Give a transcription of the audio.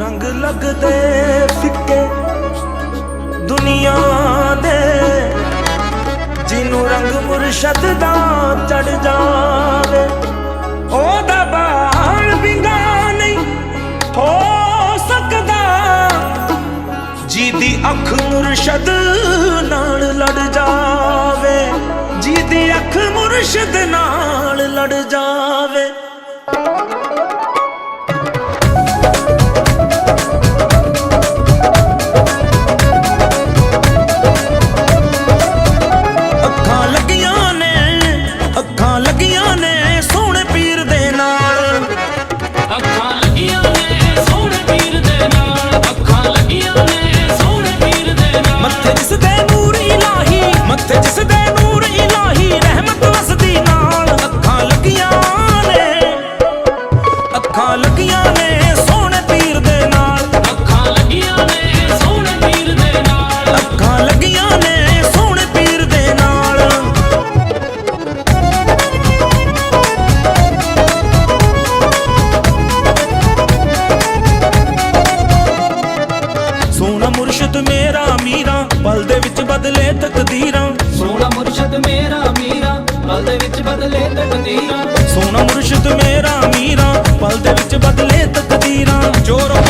ਰੰਗ ਲੱਗਦੇ ਫਿੱਕੇ ਦੁਨੀਆ ਦੇ। ਜਿਹਨੂੰ ਰੰਗ ਮੁਰਸ਼ਦ ਦਾ ਚੜ ਜਾਵੇ, ਉਹਦਾ ਬਾਲ ਵਿੰਗਾ ਨਹੀਂ ਹੋ ਸਕਦਾ। ਜਿਹਦੀ ਅੱਖ ਮੁਰਸ਼ਦ ਨਾਲ ਲੜ ਜਾਵੇ, ਜਿਹਦੀ ਅੱਖ ਮੁਰਸ਼ਦ ਨਾਲ ਲੜ ਜਾਵੇ। ਮੇਰਾ ਮੀਰਾ ਪਲ ਦੇ ਵਿੱਚ ਬਦਲੇ ਤਕਦੀਰਾਂ। ਸੋਹਣਾ ਮੁਰਸ਼ਦ ਮੇਰਾ ਮੀਰਾ ਪਲ ਦੇ ਵਿੱਚ ਬਦਲੇ ਤਕਦੀਰਾਂ। ਸੋਹਣਾ ਮੁਰਸ਼ਿਦ ਮੇਰਾ ਮੀਰਾ ਪਲ ਦੇ ਵਿੱਚ ਬਦਲੇ ਤਕਦੀਰਾਂ। ਜੋ ਰੁਤਬ